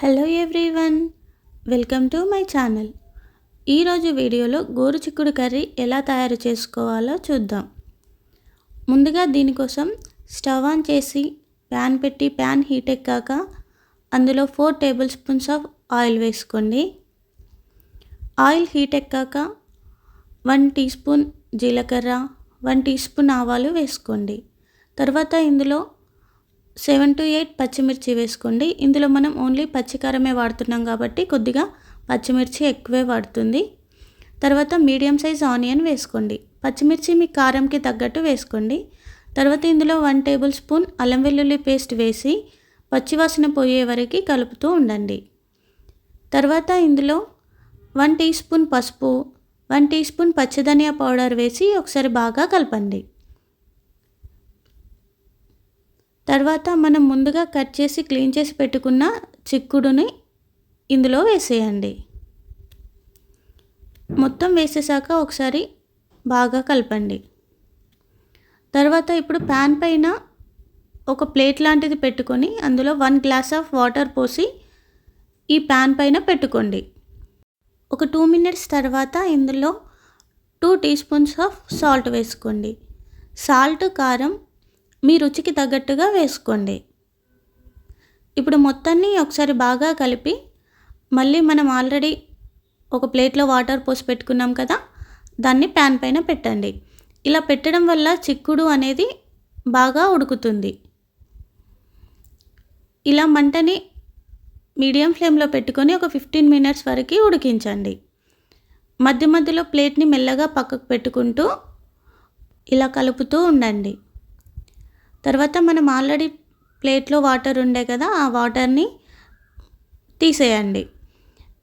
Hello everyone welcome to my channel. ఈరోజు వీడియోలో గోరు చిక్కుడు కర్రీ ఎలా తయారు చేసుకోవాలో చూద్దాం. ముందుగా దీనికోసం స్టవ్ ఆన్ చేసి ప్యాన్ పెట్టి ప్యాన్ హీట్ ఎక్కాక అందులో four tablespoons of oil వేసుకోండి. ఆయిల్ హీట్ ఎక్కాక వన్ టీ స్పూన్ జీలకర్ర వన్ టీ స్పూన్ ఆవాలు వేసుకోండి. తర్వాత ఇందులో సెవెన్ టు ఎయిట్ పచ్చిమిర్చి వేసుకోండి. ఇందులో మనం ఓన్లీ పచ్చికారమే వాడుతున్నాం కాబట్టి కొద్దిగా పచ్చిమిర్చి ఎక్కువే వాడుతుంది. తర్వాత మీడియం సైజ్ ఆనియన్ వేసుకోండి. పచ్చిమిర్చి మీ కారంకి తగ్గట్టు వేసుకోండి. తర్వాత ఇందులో వన్ టేబుల్ స్పూన్ అల్లం వెల్లుల్లి పేస్ట్ వేసి పచ్చివాసన పోయే వరకు కలుపుతూ ఉండండి. తర్వాత ఇందులో వన్ టీ స్పూన్ పసుపు వన్ టీ స్పూన్ పచ్చిధనియా పౌడర్ వేసి ఒకసారి బాగా కలపండి. తర్వాత మనం ముందుగా కట్ చేసి క్లీన్ చేసి పెట్టుకున్న చిక్కుడుని ఇందులో వేసేయండి. మొత్తం వేసేసాక ఒకసారి బాగా కలపండి. తర్వాత ఇప్పుడు ప్యాన్ పైన ఒక ప్లేట్ లాంటిది పెట్టుకొని అందులో వన్ గ్లాస్ ఆఫ్ వాటర్ పోసి ఈ ప్యాన్ పైన పెట్టుకోండి. ఒక టూ మినిట్స్ తర్వాత ఇందులో two teaspoons of salt వేసుకోండి. సాల్ట్ కారం మీ రుచికి తగ్గట్టుగా వేసుకోండి. ఇప్పుడు మొత్తాన్ని ఒకసారి బాగా కలిపి మళ్ళీ మనం ఆల్రెడీ ఒక ప్లేట్లో వాటర్ పోసి పెట్టుకున్నాం కదా దాన్ని ప్యాన్ పైన పెట్టండి. ఇలా పెట్టడం వల్ల చిక్కుడు అనేది బాగా ఉడుకుతుంది. ఇలా మంటని మీడియం ఫ్లేమ్లో పెట్టుకొని ఒక ఫిఫ్టీన్ మినిట్స్ వరకు ఉడికించండి. మధ్య మధ్యలో ప్లేట్ని మెల్లగా పక్కకు పెట్టుకుంటూ ఇలా కలుపుతూ ఉండండి. తర్వాత మనం ఆల్రెడీ ప్లేట్లో వాటర్ ఉండే కదా ఆ వాటర్ని తీసేయండి.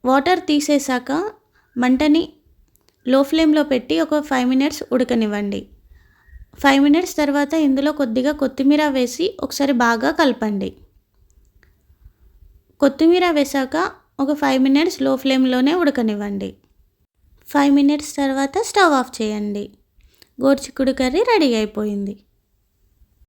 వాటర్ తీసేసాక మంటని లో ఫ్లేమ్లో పెట్టి ఒక ఫైవ్ మినిట్స్ ఉడకనివ్వండి. ఫైవ్ మినిట్స్ తర్వాత ఇందులో కొద్దిగా కొత్తిమీర వేసి ఒకసారి బాగా కలపండి. కొత్తిమీర వేసాక ఒక ఫైవ్ మినిట్స్లో ఫ్లేమ్లోనే ఉడకనివ్వండి. ఫైవ్ మినిట్స్ తర్వాత స్టవ్ ఆఫ్ చేయండి. గోర్చికుడు కర్రీ రెడీ అయిపోయింది.